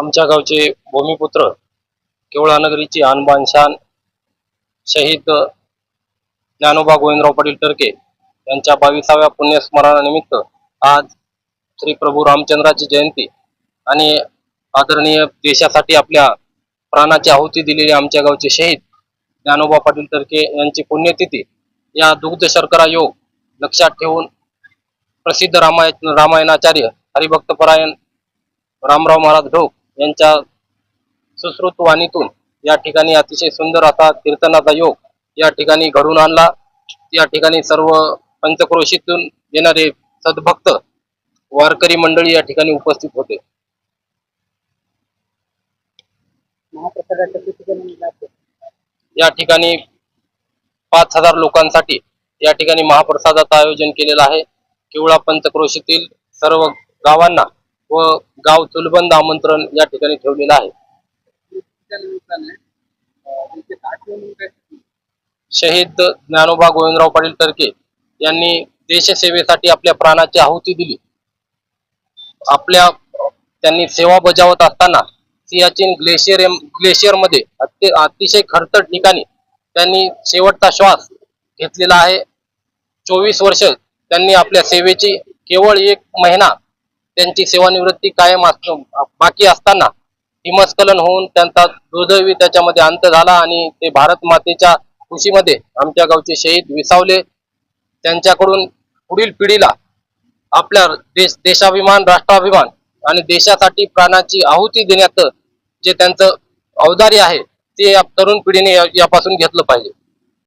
आमच्या गावचे भूमिपुत्र केवळानगरीची आणबान शान शहीद ज्ञानोबा गोविंदराव पाटील टर्के यांच्या बावीसाव्या पुण्यस्मरणानिमित्त आज श्री प्रभू रामचंद्राची जयंती आणि आदरणीय देशासाठी आपल्या प्राणाची आहुती दिलेले आमच्या गावचे शहीद ज्ञानोबा पाटील टर्के यांची पुण्यतिथी या दुग्ध शर्करा योग लक्षात ठेवून प्रसिद्ध रामायण रामायणाचार्य हरिभक्तपरायण रामराव महाराज ढोक यांच्या सुश्रुत वाणीतून या ठिकाणी अतिशय सुंदर असा कीर्तनाचा योग या ठिकाणी घडून आणला. या ठिकाणी सर्व पंचक्रोशीतून येणारे सद्भक्त वारकरी मंडळी या ठिकाणी उपस्थित होते. या ठिकाणी पाच हजार लोकांसाठी या ठिकाणी महाप्रसादाचं आयोजन केलेलं आहे. किवळा पंचक्रोशीतील सर्व गावांना व गाव चुलबंद आमंत्रण या ठिकाणी ठेवलेलं आहे. शहीद ज्ञानोबा गोविंदराव पाटील टर्के यांनी देशसेवेसाठी आपल्या प्राणाची आहुती दिली. आपल्या त्यांनी सेवा बजावत असताना सियाचीन ग्लेशियर ग्लेशियरमध्ये अति- अतिशय खडतर ठिकाणी त्यांनी शेवटचा श्वास घेतलेला आहे. चोवीस वर्ष त्यांनी आपल्या सेवेची केवळ एक महिना त्यांची सेवानिवृत्ती कायम बाकी असताना हिमस्खलन होऊन त्यांचा दुर्दैवी त्याच्यामध्ये अंत झाला आणि ते भारत मातेच्या खुशीमध्ये आमच्या गावचे शहीद विसावले. त्यांच्याकडून पुढील पिढीला आपल्या देश देशाभिमान राष्ट्राभिमान आणि देशासाठी प्राणाची आहुती देण्याचं जे त्यांचं औदार्य आहे ते तरुण पिढीने या- यापासून घेतलं पाहिजे.